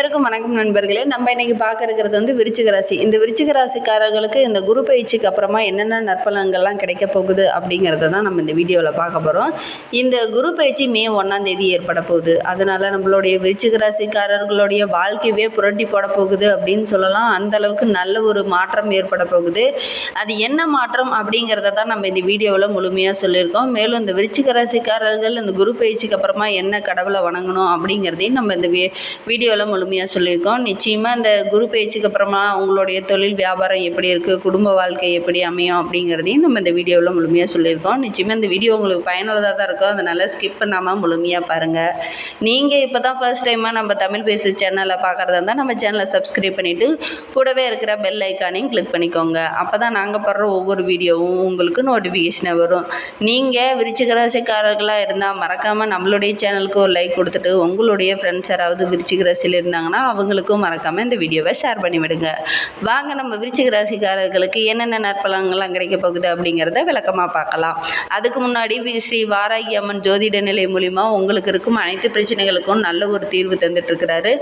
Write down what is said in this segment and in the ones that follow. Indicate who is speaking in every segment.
Speaker 1: எல்லாருக்கும் வணக்கம் நண்பர்களே. நம்ம இன்னைக்கு பார்க்க இருக்கிறது வந்து விருச்சிக ராசி. இந்த விருச்சிக ராசிக்காரர்களுக்கு இந்த குரு பயிற்சிக்கு அப்புறமா என்னென்ன நற்பலன்கள்லாம் கிடைக்க போகுது அப்படிங்கிறத தான் நம்ம இந்த வீடியோவில் பார்க்க போகிறோம் இந்த குரு பயிற்சி மே ஒன்றாம் தேதி ஏற்பட போகுது. அதனால் நம்மளுடைய விருச்சிக ராசிக்காரர்களுடைய வாழ்க்கையவே புரட்டி போட போகுது அப்படின்னு சொல்லலாம். அந்த அளவுக்கு நல்ல ஒரு மாற்றம் ஏற்பட போகுது. அது என்ன மாற்றம் அப்படிங்கிறத தான் நம்ம இந்த வீடியோவில் முழுமையாக சொல்லியிருக்கோம். மேலும் இந்த விருச்சிக ராசிக்காரர்கள் இந்த குரு பயிற்சிக்கு அப்புறமா என்ன கடவுளை வணங்கணும் அப்படிங்கிறதையும் நம்ம இந்த வீடியோவில் முழுமையாக சொல்லியிருக்கோம். நிச்சயமாக இந்த குரு பேச்சுக்கு அப்புறமா உங்களுடைய தொழில் வியாபாரம் எப்படி இருக்குது குடும்ப வாழ்க்கை எப்படி அமையும் அப்படிங்கிறதையும் நம்ம இந்த வீடியோவில் முழுமையாக சொல்லியிருக்கோம். நிச்சயமாக இந்த வீடியோ உங்களுக்கு பயனுள்ளதாக தான் இருக்கும். அதனால் ஸ்கிப் பண்ணாமல் முழுமையாக பாருங்கள் நீங்கள் இப்போ தான் ஃபர்ஸ்ட் டைமாக நம்ம தமிழ் பேசு சேனலை பார்க்குறதா இருந்தால் நம்ம சேனலை சப்ஸ்கிரைப் பண்ணிவிட்டு கூடவே இருக்கிற பெல் ஐக்கானையும் கிளிக் பண்ணிக்கோங்க. அப்போ தான் நாங்கள் போடுற ஒவ்வொரு வீடியோவும் உங்களுக்கு நோட்டிஃபிகேஷனாக வரும். நீங்கள் விருச்சிக ராசிக்காரர்களாக இருந்தால் மறக்காமல் நம்மளுடைய சேனலுக்கு ஒரு லைக் கொடுத்துட்டு உங்களுடைய ஃப்ரெண்ட்ஸ் யாராவது விருச்சிக ராசியில் இருந்தாங்கன்னா அவங்களுக்கும் மறக்காமல் இந்த வீடியோவை ஷேர் பண்ணிவிடுங்க. வாங்க நம்ம விருச்சிக ராசிக்காரர்களுக்கு என்னென்ன நற்பலங்கள்லாம் கிடைக்க போகுது அப்படிங்கிறத விளக்கமாக பார்க்கலாம். அதுக்கு முன்னாடி ஸ்ரீ வாராகி அம்மன் ஜோதிட நிலை மூலிமா உங்களுக்கு இருக்கும் அனைத்து பிரச்சனைகளுக்கும் நல்ல ஒரு தீர்வு தந்துட்டு இருக்கிறாரு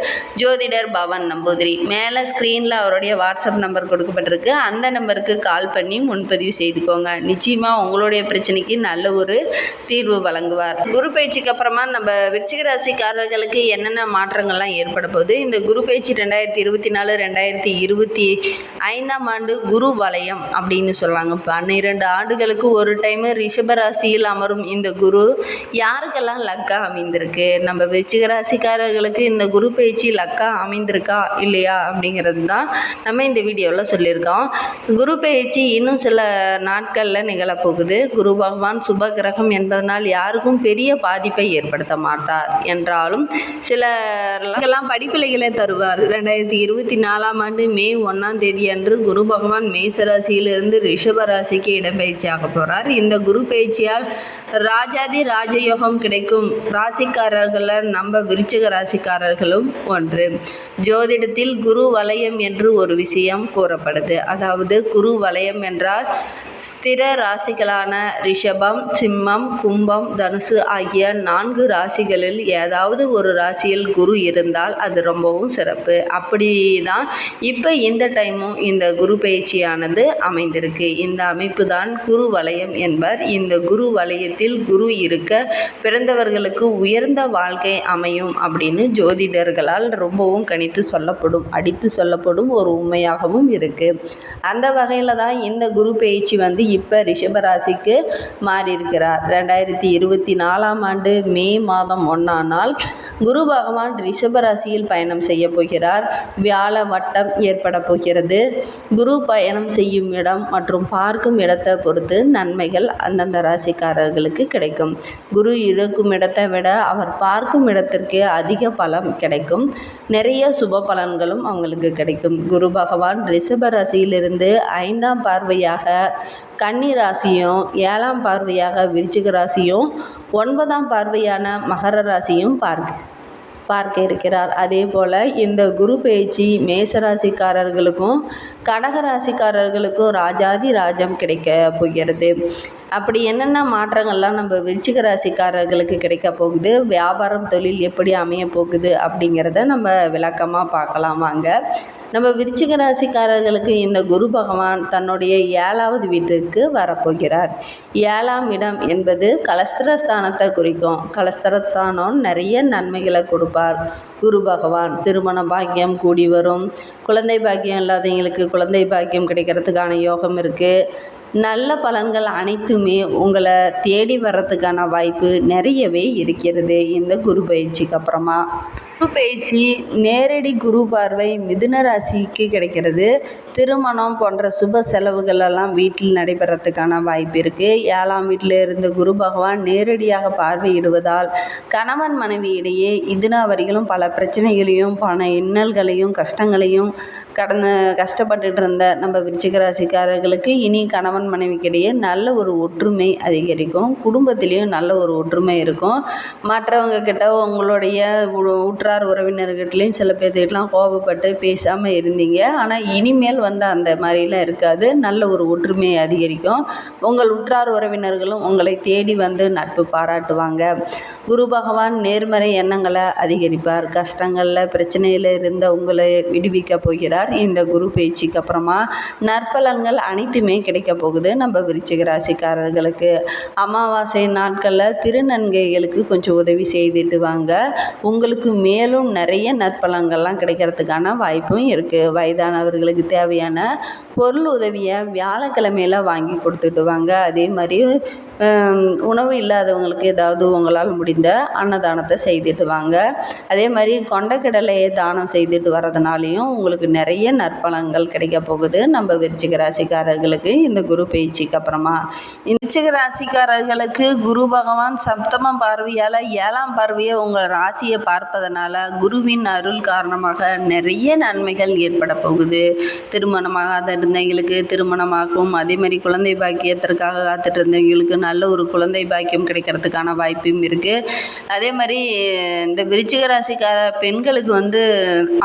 Speaker 1: ஜோதிடர் பவன் நம்பூதிரி. மேலே ஸ்க்ரீனில் அவருடைய வாட்ஸ்அப் நம்பர் கொடுக்கப்பட்டிருக்கு. அந்த நம்பருக்கு கால் பண்ணி முன்பதிவு செய்துக்கோங்க. நிச்சயமாக உங்களுடைய பிரச்சனைக்கு நல்ல ஒரு தீர்வு வழங்குவார். குரு பயிற்சிக்கு அப்புறமா நம்ம விருச்சிக ராசிக்காரர்களுக்கு என்னென்ன மாற்றங்கள்லாம் ஏற்பட போது இந்த குரு பயிற்சி ரெண்டாயிரத்தி இருபத்தி நாலு ரெண்டாயிரத்தி இருபத்தி ஐந்தாம் ஆண்டு குரு வலயம் அப்படின்னு சொல்லுவாங்க பன்னிரெண்டு ஆண்டுகளுக்கு ஒரு டைமு ரிஷப ராசியில் அமரும் இந்த குரு யாருக்கெல்லாம் லக்கா அமைந்திருக்கு? நம்ம விச்சிக ராசிக்காரர்களுக்கு இந்த குரு பயிற்சி லக்கா அமைந்திருக்கா இல்லையா அப்படிங்கிறது தான் நம்ம இந்த வீடியோவில் சொல்லியிருக்கோம். குரு பயிற்சி இன்னும் சில நாட்களில் நிகழப்போகுது. குரு பகவான் சுப கிரகம் என்பதனால் யாருக்கும் பெரிய பாதிப்பை ஏற்படுத்த மாட்டார் என்றாலும் சிலர்லாம் படிப்பிலைகளை தருவார். ரெண்டாயிரத்தி இருபத்தி நாலாம் ஆண்டு மே ஒன்றாம் தேதி அன்று குரு பகவான் மேச ராசியிலிருந்து ரிஷப ராசிக்கு இடப்பெயர்ச்சி போறார். போகிறார் இந்த குரு பயிற்சியால் ராஜாதி ராஜயோகம் கிடைக்கும். ராசிக்காரர்களை நம்ம விருச்சிக ராசிக்காரர்களும் ஒன்று. ஜோதிடத்தில் குரு வலயம் என்று ஒரு விஷயம் கூறப்படுது. அதாவது குரு வலயம் என்றால் ஸ்திர ராசிகளான ரிஷபம் சிம்மம் கும்பம் தனுசு ஆகிய நான்கு ராசிகளில் ஏதாவது ஒரு ராசியில் குரு இருந்தால் அது ரொம்பவும் சிறப்பு. அப்படி தான் இப்போ இந்த டைமும் இந்த குரு பயிற்சியானது அமைந்திருக்கு. இந்த அமைப்பு தான் குரு வலயம் என்பர். இந்த குரு வலயத்தில் குரு இருக்க பிறந்தவர்களுக்கு உயர்ந்த வாழ்க்கை அமையும் அப்படின்னு ஜோதிடர்களால் ரொம்பவும் கணித்து சொல்லப்படும் அடித்து சொல்லப்படும் ஒரு உண்மையாகவும் இருக்குது அந்த வகையில் தான் இந்த குரு பயிற்சி வந்து இப்போ ரிஷபராசிக்கு மாறியிருக்கிறார். ரெண்டாயிரத்தி இருபத்தி நாலாம் ஆண்டு மே மாதம் ஒன்றாம் நாள் குரு பகவான் ரிஷபராசியில் பயணம் செய்ய போகிறார் வியாழ வட்டம் ஏற்பட போகிறது. குரு பயணம் செய்யும் இடம் மற்றும் பார்க்கும் இடத்தை பொறுத்து நன்மைகள் அந்தந்த ராசிக்காரர்களுக்கு கிடைக்கும். குரு இருக்கும் இடத்தை விட அவர் பார்க்கும் இடத்திற்கு அதிக பலம் கிடைக்கும். நிறைய சுப பலன்களும் அவங்களுக்கு கிடைக்கும். குரு பகவான் ரிஷப ராசியிலிருந்து ஐந்தாம் பார்வையாக கன்னி ராசியும் ஏழாம் பார்வையாக விருச்சிக ராசியும் ஒன்பதாம் பார்வையான மகர ராசியும் பார்க்க பார்க்க இருக்கிறார். அதே போல் இந்த குரு பயிற்சி மேசராசிக்காரர்களுக்கும் கடகராசிக்காரர்களுக்கும் ராஜாதி ராஜம் கிடைக்க போகிறது. அப்படி என்னென்ன மாற்றங்கள்லாம் நம்ம விருச்சிக ராசிக்காரர்களுக்கு கிடைக்க போகுது? வியாபாரம் தொழில் எப்படி அமைய போகுது? அப்படிங்கிறத நம்ம விளக்கமாக பார்க்கலாம். வாங்க. நம்ம விருச்சிக ராசிக்காரர்களுக்கு இந்த குரு பகவான் தன்னுடைய ஏழாவது வீட்டுக்கு வரப்போகிறார். ஏழாம் இடம் என்பது கலஸ்திரஸ்தானத்தை குறிக்கும். கலஸ்திரஸ்தானம் நிறைய நன்மைகளை கொடுப்பார். குரு பகவான் திருமண பாக்கியம் கூடி வரும். குழந்தை பாக்கியம் இல்லாதவங்களுக்கு குழந்தை பாக்கியம் கிடைக்கிறதுக்கான யோகம் இருக்குது நல்ல பலன்கள் அனைத்துமே உங்களை தேடி வர்றதுக்கான வாய்ப்பு நிறையவே இருக்கிறது. இந்த குரு பயிற்சிக்கு அப்புறமா. குரு பயிற்சி நேரடி குரு பார்வை மிதுன ராசிக்கு கிடைக்கிறது. திருமணம் போன்ற சுப செலவுகள் எல்லாம் வீட்டில் நடைபெறத்துக்கான வாய்ப்பு இருக்குது ஏழாம் வீட்டில் இருந்த குரு பகவான் நேரடியாக பார்வையிடுவதால் கணவன் மனைவி இடையே இதுனா வரையிலும் பல பிரச்சனைகளையும் பண இன்னல்களையும் கஷ்டங்களையும் கடந்த கஷ்டப்பட்டுட்டு இருந்த நம்ம விருச்சிக ராசிக்காரர்களுக்கு இனி கணவன் மனைவிக்கிடையே நல்ல ஒரு ஒற்றுமை அதிகரிக்கும். குடும்பத்திலையும் நல்ல ஒரு ஒற்றுமை இருக்கும். மற்றவங்க கிட்ட உங்களுடைய ஊற்ற உற்றார் உறவினர்கிட்டலையும் சில பேர்த்துக்கிட்டலாம் கோபப்பட்டு பேசாமல் இருந்தீங்க. ஆனால் இனிமேல் வந்து அந்த மாதிரிலாம் இருக்காது. நல்ல ஒரு ஒற்றுமை அதிகரிக்கும். உங்கள் உற்றார் உறவினர்களும் உங்களை தேடி வந்து நட்பு பாராட்டுவாங்க. குரு பகவான் நேர்மறை எண்ணங்களை அதிகரிப்பார். கஷ்டங்களில் பிரச்சனையில் இருந்த உங்களை விடுவிக்க போகிறார். இந்த குரு பேச்சுக்கு அப்புறமா நற்பலன்கள் அனைத்துமே கிடைக்க போகுது. நம்ம விருச்சிக ராசிக்காரர்களுக்கு அமாவாசை நாட்களில் திருநன்கைகளுக்கு கொஞ்சம் உதவி செய்துட்டு வாங்க. உங்களுக்கு மே மேலும் நிறைய நற்பலன்கள்லாம் கிடைக்கிறதுக்கான வாய்ப்பும் இருக்குது வயதானவர்களுக்கு தேவையான பொருள் உதவியை வியாழக்கிழமையில வாங்கி கொடுத்துட்டு வாங்க. அதே மாதிரி உணவு இல்லாதவங்களுக்கு ஏதாவது உங்களால் முடிந்த அன்னதானத்தை செய்துட்டு வாங்க. அதே மாதிரி கொண்டக்கடலையை தானம் செய்துட்டு வர்றதுனாலையும் உங்களுக்கு நிறைய நற்பலன்கள் கிடைக்க போகுது. நம்ம விருச்சிக ராசிக்காரர்களுக்கு இந்த குரு பயிற்சிக்கு அப்புறமா. இந்த விருச்சிக ராசிக்காரர்களுக்கு குரு பகவான் சப்தம பார்வையால் ஏழாம் பார்வையை உங்கள் ராசியை பார்ப்பதனால குருவின் அருள் காரணமாக நிறைய நன்மைகள் ஏற்பட போகுது. திருமணமாகாத இருந்தவங்களுக்கு திருமணமாகும். அதே மாதிரி குழந்தை பாக்கியத்திற்காக காத்துட்டு இருந்தவங்களுக்கு நல்ல ஒரு குழந்தை பாக்கியம் கிடைக்கிறதுக்கான வாய்ப்பும் இருக்குது அதே மாதிரி இந்த விருச்சிக ராசிக்கார பெண்களுக்கு வந்து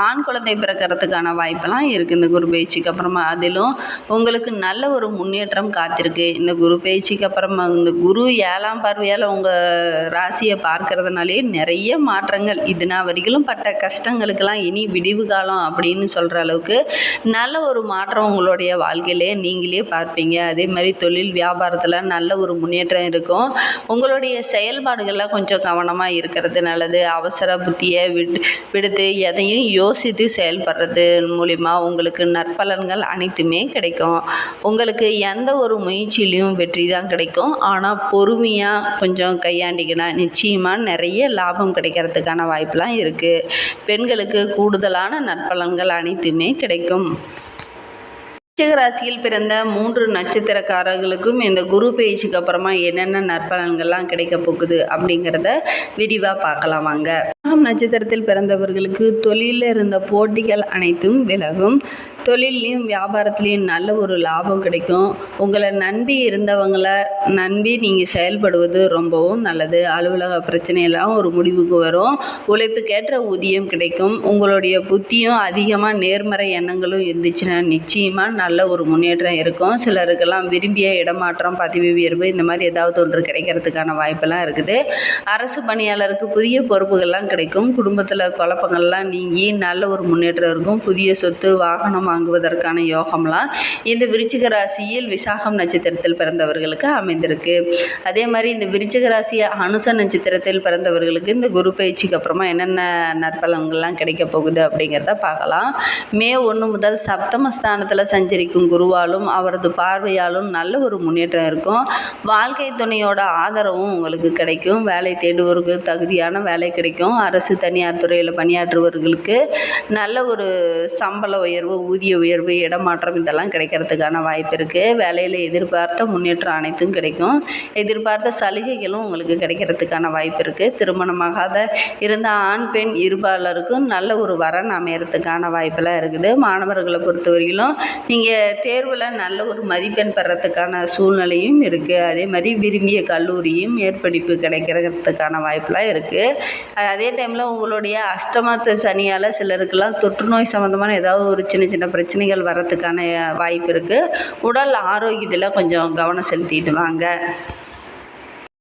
Speaker 1: ஆண் குழந்தை பிறக்கிறதுக்கான வாய்ப்பெல்லாம் இருக்குது இந்த குரு பயிற்சிக்கு அப்புறமா அதிலும் உங்களுக்கு நல்ல ஒரு முன்னேற்றம் காத்திருக்கு. இந்த குரு பயிற்சிக்கு அப்புறமா இந்த குரு ஏழாம் பார்வையால் உங்கள் ராசியை பார்க்கறதுனாலே நிறைய மாற்றங்கள். இதுனா வரைக்கும் பட்ட கஷ்டங்களுக்கெல்லாம் இனி விடிவு காலம் அப்படின்னு சொல்கிற அளவுக்கு நல்ல ஒரு மாற்றம் உங்களுடைய வாழ்க்கையிலே நீங்களே பார்ப்பீங்க. அதே மாதிரி தொழில் வியாபாரத்தில் நல்ல ஒரு முன்னேற்றம் இருக்கும். உங்களுடைய செயல்பாடுகளில் கொஞ்சம் கவனமாக இருக்கிறது நல்லது. அவசர புத்தியை விட்டு விடுத்து எதையும் யோசித்து செயல்படுறது மூலிமா உங்களுக்கு நற்பலன்கள் அனைத்துமே கிடைக்கும். உங்களுக்கு எந்த ஒரு முயற்சியிலையும் வெற்றி தான் கிடைக்கும். ஆனால் பொறுமையாக கொஞ்சம் கையாண்டிங்கன்னா நிச்சயமாக நிறைய லாபம் கிடைக்கிறதுக்கான வாய்ப்பெலாம் இருக்குது பெண்களுக்கு கூடுதலான நற்பலன்கள் அனைத்துமே கிடைக்கும். விருச்சிக ராசியில் பிறந்த மூன்று நட்சத்திரக்காரர்களுக்கும் இந்த குரு பயிற்சிக்கு அப்புறமா என்னென்ன நற்பலன்கள்லாம் கிடைக்க போகுது அப்படிங்கிறத விரிவாக பார்க்கலாம் வாங்க. நட்சத்திரத்தில் பிறந்தவர்களுக்கு தொழிலில் இருந்த போட்டிகள் அனைத்தும் விலகும். தொழிலையும் வியாபாரத்துலேயும் நல்ல ஒரு லாபம் கிடைக்கும். உங்களை நம்பி இருந்தவங்கள நம்பி நீங்கள் செயல்படுவது ரொம்பவும் நல்லது. அலுவலக பிரச்சனையெல்லாம் ஒரு முடிவுக்கு வரும். உழைப்புக்கேற்ற ஊதியம் கிடைக்கும். உங்களுடைய புத்தியும் அதிகமாக நேர்மறை எண்ணங்களும் இருந்துச்சுன்னா நிச்சயமாக நல்ல ஒரு முன்னேற்றம் இருக்கும். சிலருக்கெல்லாம் விரும்பிய இடமாற்றம் பதவி உயர்வு இந்த மாதிரி ஏதாவது ஒன்று கிடைக்கிறதுக்கான வாய்ப்பெல்லாம் இருக்குது. அரசு பணியாளருக்கு புதிய பொறுப்புகள்லாம் கிடைக்கும். குடும்பத்தில் குழப்பங்கள்லாம் நீங்கி நல்ல ஒரு முன்னேற்றம் இருக்கும். புதிய சொத்து வாகனம் வாங்குவதற்கான யோகம்லாம் இந்த விருச்சிக ராசியில் விசாகம் நட்சத்திரத்தில் பிறந்தவர்களுக்கு அமைந்திருக்கு. அதே மாதிரி இந்த விருச்சிக ராசி அனுச நட்சத்திரத்தில் பிறந்தவர்களுக்கு இந்த குரு பயிற்சிக்கு அப்புறமா என்னென்ன நற்பலன்கள்லாம் கிடைக்க போகுது அப்படிங்கிறத பார்க்கலாம். மே ஒன்று முதல் சப்தமஸ்தானத்தில் சஞ்சரிக்கும் குருவாலும் அவரது பார்வையாலும் நல்ல ஒரு முன்னேற்றம் இருக்கும். வாழ்க்கை துணையோட ஆதரவும் உங்களுக்கு கிடைக்கும். வேலை தேடுவோருக்கு தகுதியான வேலை கிடைக்கும். அரசு தனியார் துறையில் பணியாற்றுவர்களுக்கு நல்ல ஒரு சம்பள உயர்வு ஊதிய உயர்வு இடமாற்றம் இதெல்லாம் கிடைக்கிறதுக்கான வாய்ப்பு இருக்குது வேலையில் எதிர்பார்த்த முன்னேற்றம் அனைத்தும் கிடைக்கும். எதிர்பார்த்த சலுகைகளும் உங்களுக்கு கிடைக்கிறதுக்கான வாய்ப்பு இருக்குது திருமணமாகாத இருந்த ஆண் பெண் இருபாலருக்கும் நல்ல ஒரு வரன் அமையறதுக்கான வாய்ப்பெல்லாம் இருக்குது. மாணவர்களை பொறுத்தவரையிலும் நீங்கள் தேர்வில் நல்ல ஒரு மதிப்பெண் பெறத்துக்கான சூழ்நிலையும் இருக்குது அதே மாதிரி விரும்பிய கல்லூரியும் மேற்படிப்பு கிடைக்கிறதுக்கான வாய்ப்பெலாம் இருக்குது அதே டைமில் உங்களுடைய அஷ்டமத்து சனியால் சிலருக்கெல்லாம் தொற்று நோய் சம்மந்தமான ஏதாவது ஒரு சின்ன சின்ன பிரச்சனைகள் வர்றதுக்கான வாய்ப்பு இருக்குது உடல் ஆரோக்கியத்தில் கொஞ்சம் கவனம் செலுத்திட்டு வாங்க.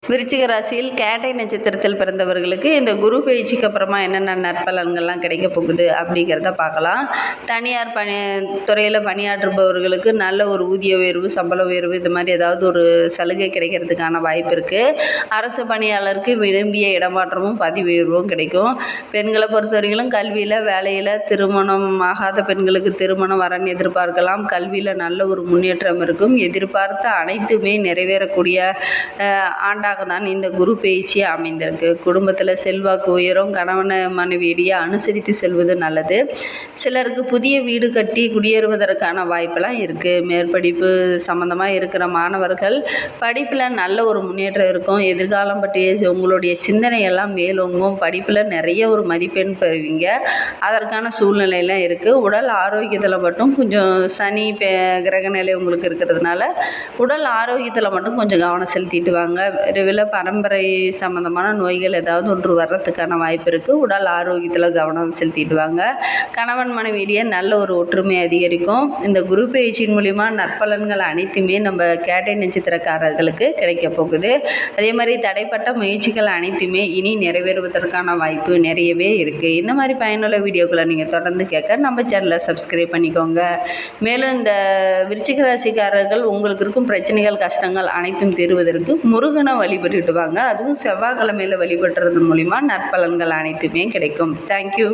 Speaker 1: விருச்சிக ராசியில் கேட்டை நட்சத்திரத்தில் பிறந்தவர்களுக்கு இந்த குரு பயிற்சிக்கு அப்புறமா என்னென்ன நற்பலன்கள்லாம் கிடைக்க போகுது அப்படிங்கிறத பார்க்கலாம். தனியார் பணி துறையில் பணியாற்றுபவர்களுக்கு நல்ல ஒரு ஊதிய உயர்வு சம்பள உயர்வு இது மாதிரி ஏதாவது ஒரு சலுகை கிடைக்கிறதுக்கான வாய்ப்பு இருக்குது அரசு பணியாளருக்கு விரும்பிய இடமாற்றமும் பதவி உயர்வும் கிடைக்கும். பெண்களை பொறுத்தவரையிலும் கல்வியில் வேலையில் திருமணம் ஆகாத பெண்களுக்கு திருமணம் வரன் எதிர்பார்க்கலாம். கல்வியில் நல்ல ஒரு முன்னேற்றம் இருக்கும். எதிர்பார்த்த அனைத்துமே நிறைவேறக்கூடிய அஹ், ஆண்டாக தான் இந்த குரு பயிற்சி அமைந்திருக்கு. குடும்பத்தில் செல்வாக்கு உயரும் கணவனை மனைவியிடையே அனுசரித்து செல்வது நல்லது. சிலருக்கு புதிய வீடு கட்டி குடியேறுவதற்கான வாய்ப்பெல்லாம் இருக்குது மேற்படிப்பு சம்மந்தமாக இருக்கிற மாணவர்கள் படிப்பில் நல்ல ஒரு முன்னேற்றம் இருக்கும். எதிர்காலம் பற்றிய உங்களுடைய சிந்தனையெல்லாம் மேலோங்கும். படிப்பில் நிறைய ஒரு மதிப்பெண் பெறுவீங்க. அதற்கான சூழ்நிலையெல்லாம் இருக்குது உடல் ஆரோக்கியத்தில் மட்டும் கொஞ்சம் சனி கிரக நிலை உங்களுக்கு இருக்கிறதுனால உடல் ஆரோக்கியத்தில் மட்டும் கொஞ்சம் கவனம் செலுத்திட்டு வாங்க. விரைவில் பரம்பரை சம்மந்தமான நோய்கள் ஏதாவது ஒன்று வர்றதுக்கான வாய்ப்பு இருக்குது உடல் ஆரோக்கியத்தில் கவனம் செலுத்திடுவாங்க கணவன் மனைவியிடையே நல்ல ஒரு ஒற்றுமை அதிகரிக்கும். இந்த குரு பயிற்சியின் மூலிமா நற்பலன்கள் அனைத்துமே நம்ம கேட்டை நட்சத்திரக்காரர்களுக்கு கிடைக்க போகுது. அதே மாதிரி தடைப்பட்ட முயற்சிகள் அனைத்துமே இனி நிறைவேறுவதற்கான வாய்ப்பு நிறையவே இருக்குது இந்த மாதிரி பயனுள்ள வீடியோக்களை நீங்கள் தொடர்ந்து கேட்க நம்ம சேனலை சப்ஸ்கிரைப் பண்ணிக்கோங்க. மேலும் இந்த விருச்சிக ராசிக்காரர்கள் உங்களுக்கு இருக்கும் பிரச்சனைகள் கஷ்டங்கள் அனைத்தும் தீர்வதற்கு முருகனை வழிபட்டுட்டு வாங்க அதுவும் செவ்வாய்க்கிழமையில் வழிபடுறது மூலிமா நற்பலன்கள் அனைத்துமே கிடைக்கும். தேங்க்யூ